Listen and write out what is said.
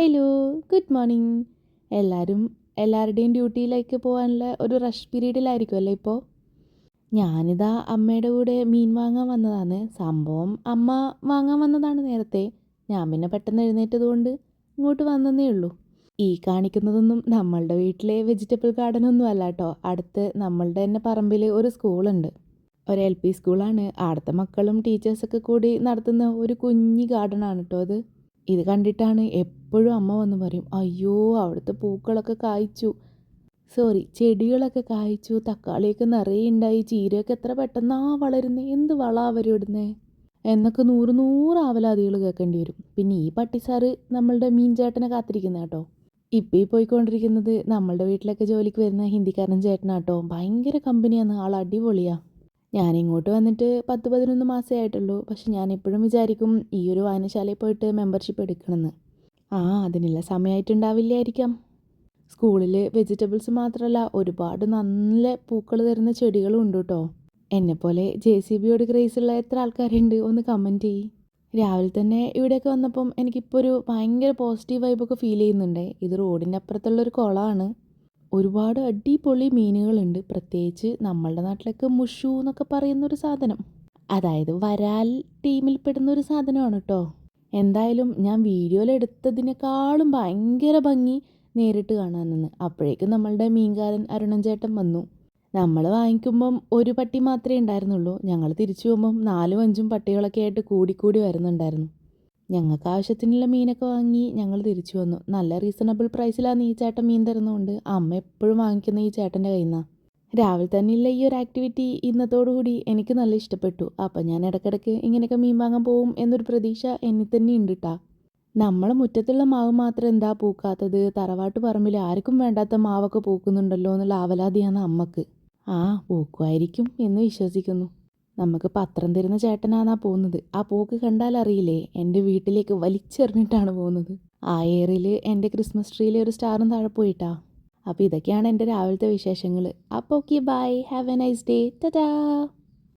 Hello good morning എല്ലാവരും എല്ലാവരുടെയും ഡ്യൂട്ടിയിലേക്ക് പോകാനുള്ള ഒരു റഷ് പീരീഡിലായിരിക്കുമല്ലോ ഇപ്പോൾ ഞാനിതാ അമ്മയുടെ കൂടെ മീൻ വാങ്ങാൻ വന്നതാണ്. സംഭവം അമ്മ വാങ്ങാൻ വന്നതാണ് നേരത്തെ. ഞാൻ പിന്നെ പെട്ടെന്ന് എഴുന്നേറ്റത് കൊണ്ട് ഇങ്ങോട്ട് വന്നതേ ഉള്ളൂ. ഈ കാണിക്കുന്നതൊന്നും നമ്മളുടെ വീട്ടിലെ വെജിറ്റബിൾ ഗാർഡൻ ഒന്നും അല്ല കേട്ടോ അടുത്ത് നമ്മളുടെ തന്നെ പറമ്പിൽ ഒരു സ്കൂളുണ്ട് ഒരു എൽ പി സ്കൂളാണ് അവിടുത്തെ മക്കളും ടീച്ചേഴ്സൊക്കെ കൂടി നടത്തുന്ന ഒരു കുഞ്ഞി ഗാർഡനാണ് കേട്ടോ അത്. ഇത് കണ്ടിട്ടാണ് എപ്പോഴും അമ്മ വന്ന് പറയും അയ്യോ അവിടുത്തെ പൂക്കളൊക്കെ കായ്ച്ചു. സോറി ചെടികളൊക്കെ കായ്ച്ചു തക്കാളിയൊക്കെ നിറയെ ഉണ്ടായി ചീരയൊക്കെ എത്ര പെട്ടെന്നാ വളരുന്നത് എന്ത് വള അവരിടുന്നേ എന്നൊക്കെ നൂറ് നൂറ് ആവലാതികൾ കേൾക്കേണ്ടി വരും. പിന്നെ ഈ പട്ടിസാറ് നമ്മളുടെ മീൻ ചേട്ടനെ കാത്തിരിക്കുന്ന കേട്ടോ. ഇപ്പം ഈ പോയിക്കൊണ്ടിരിക്കുന്നത് നമ്മളുടെ വീട്ടിലൊക്കെ ജോലിക്ക് വരുന്ന ഹിന്ദിക്കാരൻ ചേട്ടനാട്ടോ ഭയങ്കര കമ്പനിയാണ് ആൾ അടിപൊളിയാ ഞാൻ ഇങ്ങോട്ട് വന്നിട്ട് പത്ത് പതിനൊന്ന് മാസമേ ആയിട്ടുള്ളൂ. പക്ഷെ ഞാൻ എപ്പോഴും വിചാരിക്കും ഈ ഒരു വായനശാലയിൽ പോയിട്ട് മെമ്പർഷിപ്പ് എടുക്കണമെന്ന്. ആ അതിനുള്ള സമയമായിട്ടുണ്ടാവില്ലായിരിക്കാം സ്കൂളിൽ വെജിറ്റബിൾസ് മാത്രമല്ല ഒരുപാട് നല്ല പൂക്കൾ തരുന്ന ചെടികളും ഉണ്ട് കേട്ടോ. എന്നെപ്പോലെ ജെ സി ബിയോട് ക്രേസുള്ള എത്ര ആൾക്കാരുണ്ട് ഒന്ന് കമന്റ് ചെയ്യ്. രാവിലെ തന്നെ ഇവിടെയൊക്കെ വന്നപ്പം എനിക്കിപ്പോൾ ഒരു ഭയങ്കര പോസിറ്റീവ് വൈബൊക്കെ ഫീൽ ചെയ്യുന്നുണ്ട്. ഇത് റോഡിന്റെ അപ്പുറത്തുള്ളൊരു കുളമാണ്. ഒരുപാട് അടിപൊളി മീനുകളുണ്ട്. പ്രത്യേകിച്ച് നമ്മളുടെ നാട്ടിലൊക്കെ മുഷു എന്നൊക്കെ പറയുന്നൊരു സാധനം. അതായത് വരാൽ ടീമിൽ പെടുന്ന ഒരു സാധനമാണ് കേട്ടോ എന്തായാലും ഞാൻ വീഡിയോയിൽ എടുത്തതിനേക്കാളും ഭയങ്കര ഭംഗി നേരിട്ട് കാണാൻ നിന്ന് അപ്പോഴേക്കും നമ്മളുടെ മീൻകാരൻ അരുണൻ ചേട്ടൻ വന്നു. നമ്മൾ വാങ്ങിക്കുമ്പം ഒരു പട്ടി മാത്രമേ ഉണ്ടായിരുന്നുള്ളൂ. ഞങ്ങൾ തിരിച്ചു പോകുമ്പം നാലും അഞ്ചും പട്ടികളൊക്കെ ആയിട്ട് കൂടിക്കൂടി വരുന്നുണ്ടായിരുന്നു. ഞങ്ങൾക്ക് ആവശ്യത്തിനുള്ള മീനൊക്കെ വാങ്ങി ഞങ്ങൾ തിരിച്ചു വന്നു. നല്ല റീസണബിൾ പ്രൈസിലാണ് ഈ ചേട്ടൻ മീൻ തരുന്നതുകൊണ്ട് അമ്മ എപ്പോഴും വാങ്ങിക്കുന്ന ഈ ചേട്ടന്റെ കയ്യിൽ നിന്നാണ് രാവിലെ തന്നെയുള്ള ഈ ഒരു ആക്ടിവിറ്റി ഇന്നത്തോടുകൂടി എനിക്ക് നല്ല ഇഷ്ടപ്പെട്ടു. അപ്പം ഞാൻ ഇടയ്ക്കിടയ്ക്ക് ഇങ്ങനെയൊക്കെ മീൻ വാങ്ങാൻ പോകും എന്നൊരു പ്രതീക്ഷ എന്നിൽ തന്നെ ഉണ്ട് കേട്ടാ നമ്മളെ മുറ്റത്തുള്ള മാവ് മാത്രം എന്താ പൂക്കാത്തത്? തറവാട്ട് പറമ്പിൽ ആർക്കും വേണ്ടാത്ത മാവൊക്കെ പൂക്കുന്നുണ്ടല്ലോ എന്നുള്ള ആവലാതിയാണ് അമ്മയ്ക്ക്. ആ പൂക്കുമായിരിക്കും എന്ന് വിശ്വസിക്കുന്നു. നമുക്ക് പത്രം തരുന്ന ചേട്ടനാന്നാ പോകുന്നത്. ആ പോക്ക് കണ്ടാൽ അറിയില്ലേ എന്റെ വീട്ടിലേക്ക് വലിച്ചെറിഞ്ഞിട്ടാണ് പോകുന്നത്. ആ ഏറിൽ എന്റെ ക്രിസ്മസ് ട്രീയിലെ ഒരു സ്റ്റാറും താഴെ പോയിട്ടാ. അപ്പോൾ ഇതൊക്കെയാണ് എന്റെ രാവിലത്തെ വിശേഷങ്ങൾ അപ്പോൾ okay bye have a nice day ടാ